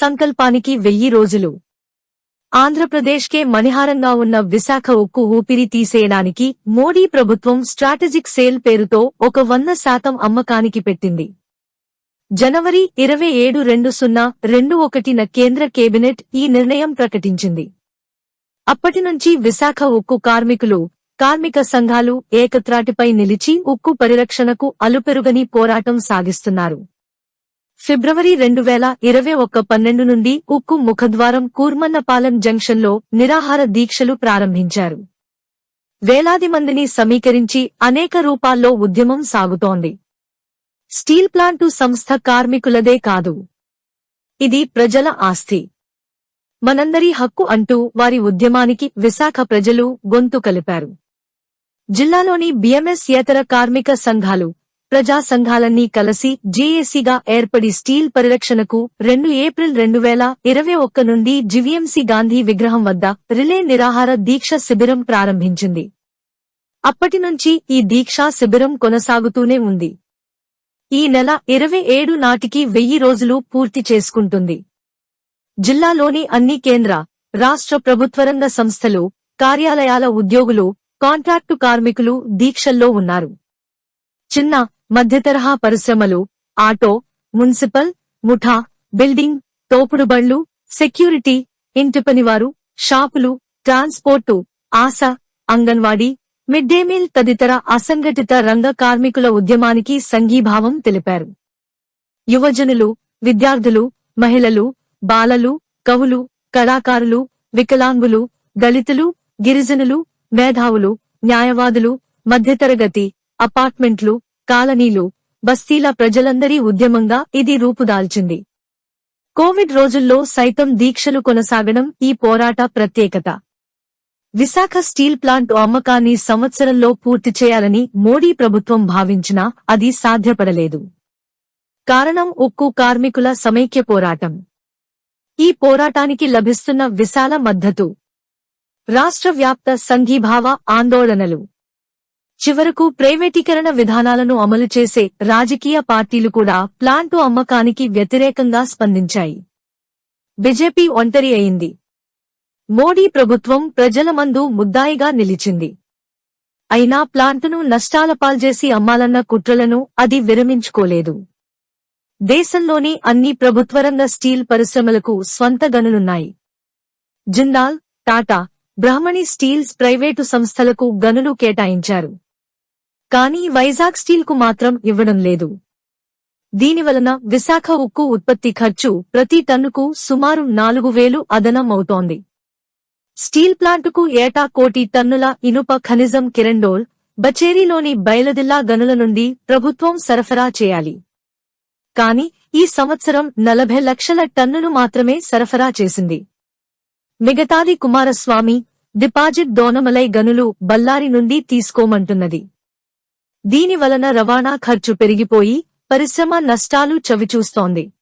సంకల్పానికి వెయ్యి రోజులు. ఆంధ్రప్రదేశ్కే మణిహారంగా ఉన్న విశాఖ ఉక్కు ఊపిరి తీసేయడానికి మోడీ ప్రభుత్వం స్ట్రాటజిక్ సేల్ పేరుతో ఒక వంద శాతం అమ్మకానికి పెట్టింది. జనవరి ఇరవై ఏడు రెండు సున్నా రెండు ఒకటిన కేంద్ర కేబినెట్ ఈ నిర్ణయం ప్రకటించింది. అప్పటి నుంచి విశాఖ ఉక్కు కార్మికులు కార్మిక సంఘాలు ఏకత్రాటిపై నిలిచి ఉక్కు పరిరక్షణకు అలుపెరుగని పోరాటం సాగిస్తున్నారు. ఫిబ్రవరి రెండు వేల ఇరవై ఒక్క పన్నెండు నుండి ఉక్కు ముఖద్వారం కూర్మన్నపాలెం జంక్షన్లో నిరాహార దీక్షలు ప్రారంభించారు. వేలాది మందిని సమీకరించి అనేక రూపాల్లో ఉద్యమం సాగుతోంది. స్టీల్ ప్లాంటు సంస్థ కార్మికులదే కాదు. ఇది ప్రజల ఆస్తి. మనందరి హక్కు అంటూ వారి ఉద్యమానికి విశాఖ ప్రజలు గొంతు కలిపారు. జిల్లాలోని బిఎంఎస్ ఏతర కార్మిక సంఘాలు ప్రజా సంఘాలన్నీ కలిసి జేఏసీగా ఏర్పడి స్టీల్ పరిరక్షణకు రెండు ఏప్రిల్ రెండు వేల ఇరవై ఒక్క నుండి జివిఎంసీ గాంధీ విగ్రహం వద్ద రిలే నిరాహార దీక్ష శిబిరం ప్రారంభించింది. అప్పటి నుంచి ఈ దీక్షా శిబిరం కొనసాగుతూనే ఉంది. ఈ నెల ఇరవై ఏడు నాటికి వెయ్యి రోజులు పూర్తి చేసుకుంటుంది. జిల్లాలోని అన్ని కేంద్ర రాష్ట్ర ప్రభుత్వరంగ సంస్థలు కార్యాలయాల ఉద్యోగులు కాంట్రాక్టు కార్మికులు దీక్షల్లో ఉన్నారు. చిన్న మధ్యతరహా పరిశ్రమలు ఆటో మున్సిపల్ ముఠా బిల్డింగ్ తోపుడు బండ్లు సెక్యూరిటీ ఇంటి పనివారు షాపులు transport ASHA anganwadi mid day meal తదితర అసంఘటిత రంగ కార్మికుల ఉద్యమానికి సంఘీభావం తెలిపారు. యువజనులు విద్యార్థులు మహిళలు బాలలు కవులు కళాకారులు వికలాంగులు దళితులు గిరిజనులు మేధావులు న్యాయవాదులు మధ్యతరగతి అపార్ట్మెంట్లు కాలనీలు బస్తీల ప్రజలందరి ఉద్యమంగా ఇది రూపుదాల్చింది. కోవిడ్ రోజుల్లో సైతం దీక్షలు కొనసాగడం ఈ పోరాట ప్రత్యేకత. విశాఖ స్టీల్ ప్లాంట్ అమ్మకాన్ని సంవత్సరంలో పూర్తి చేయాలని మోడీ ప్రభుత్వం భావించినా అది సాధ్యపడలేదు. కారణం ఉక్కు కార్మికుల సమైక్య పోరాటం. ఈ పోరాటానికి లభిస్తున్న విశాల మద్దతు. రాష్ట్ర వ్యాప్త సంఘీభావ ఆందోళనలు. చివరకు ప్రైవేటీకరణ విధానాలను అమలు చేసే రాజకీయ పార్టీలు కూడా ప్లాంటు అమ్మకానికి వ్యతిరేకంగా స్పందించాయి. బీజేపీ ఒంటరి అయింది. మోడీ ప్రభుత్వం ప్రజల మందు ముద్దాయిగా నిలిచింది. అయినా ప్లాంటును నష్టాల పాల్చేసి అమ్మాలన్న కుట్రలను అది విరమించుకోలేదు. దేశంలోని అన్ని ప్రభుత్వరంగ స్టీల్ పరిశ్రమలకు స్వంత గనులున్నాయి. జిందాల్ టాటా బ్రాహ్మణి స్టీల్స్ ప్రైవేటు సంస్థలకు గనులు కేటాయించారు. కానీ వైజాగ్ స్టీల్కు మాత్రం ఇవ్వడం లేదు. దీనివలన విశాఖ ఉక్కు ఉత్పత్తి ఖర్చు ప్రతి టన్నుకు సుమారు నాలుగు వేలు అదనం అవుతోంది స్టీల్ ప్లాంటుకు ఏటా కోటి టన్నుల ఇనుప ఖనిజం కిరండోల్ బచేరీలోని బయలదిల్లా గనుల నుండి ప్రభుత్వం సరఫరా చేయాలి. కాని ఈ సంవత్సరం నలభై లక్షల టన్నులు మాత్రమే సరఫరా చేసింది. మిగతాది కుమారస్వామి డిపాజిట్ దోనమలై గనులు బల్లారి నుండి తీసుకోమంటున్నది. దీని వలన రవాణా ఖర్చు పెరిగిపోయి పరిశ్రమ నష్టాలు చవిచూస్తోంది.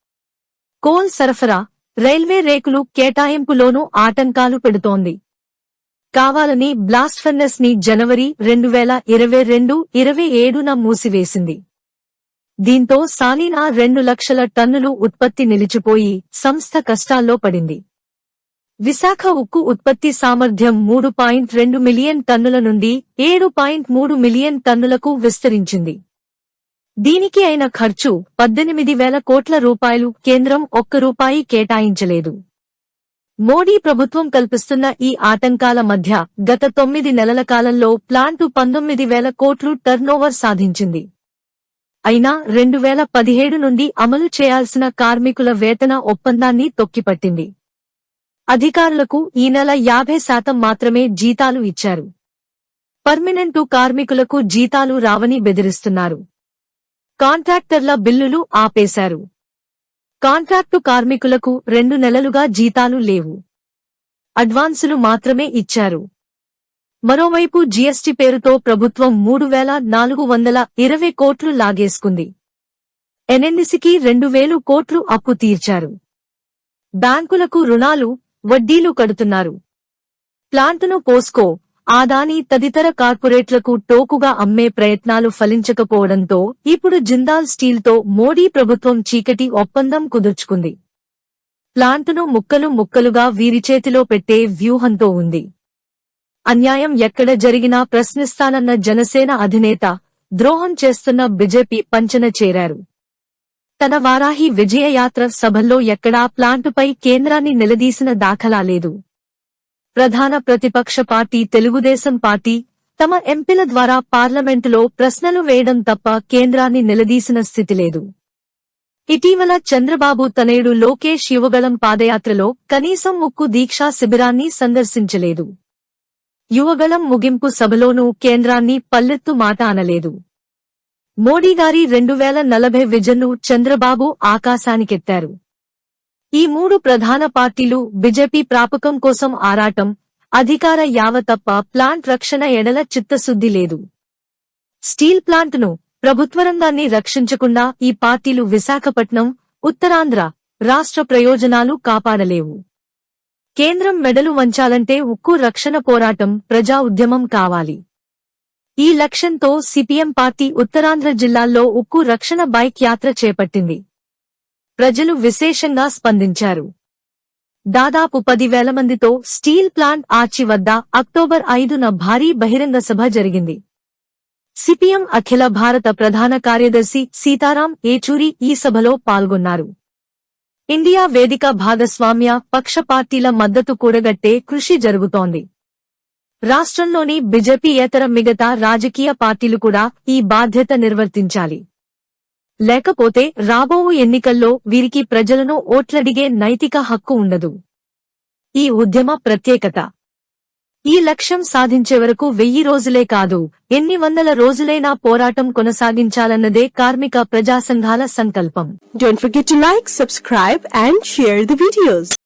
కోల్ సరఫరా రైల్వే రేకులు కేటాయింపులోనూ ఆటంకాలు పెడుతోంది. కావాలని బ్లాస్ట్ ఫర్నెస్ని జనవరి రెండు వేల ఇరవై రెండు ఇరవై ఏడున మూసివేసింది. దీంతో సాలీనా రెండు లక్షల టన్నులు ఉత్పత్తి నిలిచిపోయి సంస్థ కష్టాల్లో పడింది. విశాఖ ఉక్కు ఉత్పత్తి సామర్థ్యం మూడు పాయింట్ రెండు మిలియన్ టన్నుల నుండి ఏడు పాయింట్ మూడు మిలియన్ టన్నులకు విస్తరించింది. దీనికి అయిన ఖర్చు పద్దెనిమిది వేల కోట్ల రూపాయలు. కేంద్రం ఒక్క రూపాయి కేటాయించలేదు. మోడీ ప్రభుత్వం కల్పిస్తున్న ఈ ఆటంకాల మధ్య గత తొమ్మిది నెలల కాలంలో ప్లాంటు పంతొమ్మిది వేల కోట్లు టర్నోవర్ సాధించింది. అయినా రెండు వేల పదిహేడు నుండి అమలు చేయాల్సిన కార్మికుల వేతన ఒప్పందాన్ని తొక్కిపట్టింది. అధికారులకు ఈ నెల యాభై శాతం మాత్రమే జీతాలు ఇచ్చారు. పర్మినెంటు కార్మికులకు జీతాలు రావని బెదిరిస్తున్నారు. కాంట్రాక్టర్ల బిల్లులు ఆపేశారు. కాంట్రాక్టు కార్మికులకు రెండు నెలలుగా జీతాలు లేవు. అడ్వాన్సులు మాత్రమే ఇచ్చారు. మరోవైపు జీఎస్టీ పేరుతో ప్రభుత్వం మూడు వేల నాలుగు వందల ఇరవై కోట్లు లాగేసుకుంది. ఎన్ఎన్నిసికి రెండు వేలు కోట్లు అప్పు తీర్చారు. బ్యాంకులకు రుణాలు వడ్డీలు కడుతున్నారు. ప్లాంటును పోస్కో ఆదాని తదితర కార్పొరేట్లకు టోకుగా అమ్మే ప్రయత్నాలు ఫలించకపోవడంతో ఇప్పుడు జిందాల్ స్టీల్తో మోడీ ప్రభుత్వం చీకటి ఒప్పందం కుదుర్చుకుంది. ప్లాంటును ముక్కలు ముక్కలుగా వీరి చేతిలో పెట్టే వ్యూహంతో ఉంది. అన్యాయం ఎక్కడ జరిగినా ప్రశ్నిస్తానన్న జనసేన అధినేత ద్రోహం చేస్తున్న బీజేపీ పంచన చేరారు. తన వారాహి విజయయాత్ర సభల్లో ఎక్కడా ప్లాంటుపై కేంద్రాన్ని నిలదీసిన దాఖలా లేదు ప్రధాన ప్రతిపక్ష పార్టీ తెలుగుదేశం పార్టీ తమ ఎంపీల ద్వారా పార్లమెంటులో ప్రశ్నలు వేయడం తప్ప కేంద్రాన్ని నిలదీసిన స్థితి లేదు. ఇటీవల చంద్రబాబు తనయుడు లోకేష్ యువగళం పాదయాత్రలో కనీసం ముక్కు దీక్షా శిబిరాన్ని సందర్శించలేదు. యువగళం ముగింపు సభలోనూ కేంద్రాన్ని పల్లెత్తు మాట అనలేదు. మోడీ గారి రెండు వేల నలభై విజన్ను చంద్రబాబు ఆకాశానికెత్తారు. ఈ మూడు ప్రధాన పార్టీలు బీజేపీ ప్రాపకం కోసం ఆరాటం అధికార యావ తప్ప ప్లాంట్ రక్షణ ఎడల చిత్తశుద్ధి లేదు. స్టీల్ ప్లాంట్ను ప్రభుత్వరంగాన్ని రక్షించకుండా ఈ పార్టీలు విశాఖపట్నం ఉత్తరాంధ్ర రాష్ట్ర ప్రయోజనాలు కాపాడలేవు. కేంద్రం మెడలు వంచాలంటే ఉక్కు రక్షణ పోరాటం ప్రజా ఉద్యమం కావాలి. ఈ లక్ష్యంతో సిపిఎం పార్టీ ఉత్తరాంధ్ర జిల్లాల్లో ఉక్కు రక్షణ బైక్ యాత్ర చేపట్టింది. ప్రజలు విశేషంగా స్పందించారు. దాదాపు పదివేల మందితో స్టీల్ ప్లాంట్ ఆర్చి వద్ద అక్టోబర్ ఐదున భారీ బహిరంగ సభ జరిగింది. సిపిఎం అఖిల భారత ప్రధాన కార్యదర్శి సీతారాం ఏచూరి ఈ సభలో పాల్గొన్నారు. ఇండియా వేదిక భాగస్వామ్య పక్ష పార్టీల మద్దతు కూడగట్టే కృషి జరుగుతోంది. రాష్ట్రంలోని బీజేపీయేతర మిగతా రాజకీయ పార్టీలు కూడా ఈ బాధ్యత నిర్వర్తించాలి. లేకపోతే రాబో ఎన్నికల్లో వీరికి ప్రజలను ఓట్లడిగే నైతిక హక్కు ఉండదు. ఈ ఉద్యమ ప్రత్యేకత. ఈ లక్ష్యం సాధించే వరకు వెయ్యి రోజులే కాదు ఎన్ని వందల రోజులైనా పోరాటం కొనసాగించాలన్నదే కార్మిక ప్రజాసంఘాల సంకల్పం. Don't forget to like, subscribe and share the.